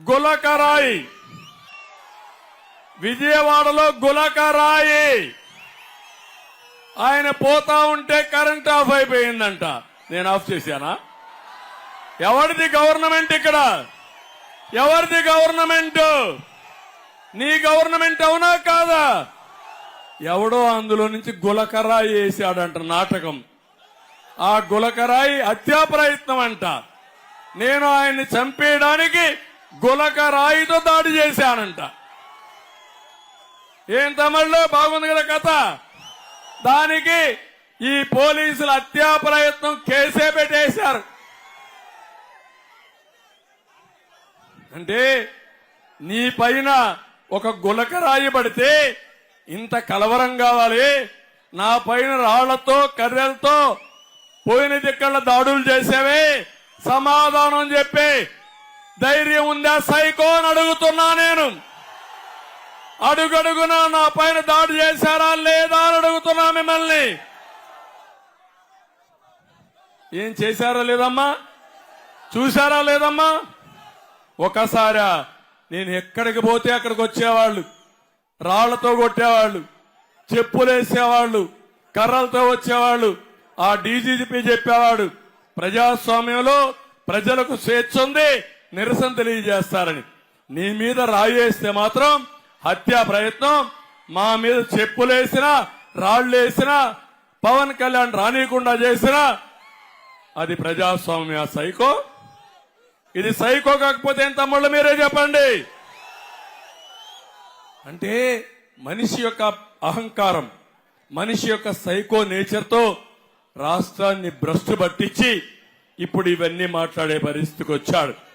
గులకరాయి. విజయవాడలో గులకరాయి. ఆయన పోతా ఉంటే కరెంట్ ఆఫ్ అయిపోయిందంట. నేను ఆఫ్ చేశానా? ఎవరిది గవర్నమెంట్ ఇక్కడ? ఎవరిది గవర్నమెంట్? నీ గవర్నమెంట్ అవునా కాదా? ఎవడో అందులో నుంచి గులకరాయి వేసాడంట నాటకం. ఆ గులకరాయి హత్యా ప్రయత్నం అంట. నేను ఆయన్ని చంపేయడానికి గులకరాయితో దాడి చేశానంట. ఏం తమిళలో బాగుంది కదా కథ? దానికి ఈ పోలీసులు హత్యా ప్రయత్నం కేసే పెట్టేశారు. అంటే నీ పైన ఒక గులకరాయి పడితే ఇంత కలవరం కావాలి. నా పైన రాళ్ళతో కర్రెలతో పోయిన దిక్కల దాడులు చేసేవే సమాధానం చెప్పే ధైర్యం ఉందా? సైకో అని అడుగుతున్నా నేను. అడుగడుగునా నా పైన దాడి చేశారా లేదా అని అడుగుతున్నా మిమ్మల్ని. ఏం చేశారా లేదమ్మా? చూశారా లేదమ్మా? ఒకసారా నేను ఎక్కడికి పోతే అక్కడికి వచ్చేవాళ్ళు. రాళ్ళతో కొట్టేవాళ్ళు. చెప్పులేసేవాళ్ళు కర్రలతో వచ్చేవాళ్ళు. ఆ డీజీపీ చెప్పేవాడు ప్రజాస్వామ్యంలో ప్రజలకు స్వేచ్ఛ ఉంది నిరసన తెలియజేస్తారని. నీ మీద రాయేస్తే మాత్రం హత్యా ప్రయత్నం మా మీద చెప్పులేసినా రాళ్ళేసినా పవన్ కళ్యాణ్ రానియకుండా చేసినా అది ప్రజాస్వామ్య సైకో. ఇది సైకో కాకపోతే ఏం తమ్ముళ్ళు మీరే చెప్పండి? అంటే మనిషి యొక్క అహంకారం మనిషి యొక్క సైకో నేచర్తో రాష్ట్రాన్ని భ్రష్టు పట్టించి ఇప్పుడు ఇవన్నీ మాట్లాడే పరిస్థితికి వచ్చాడు.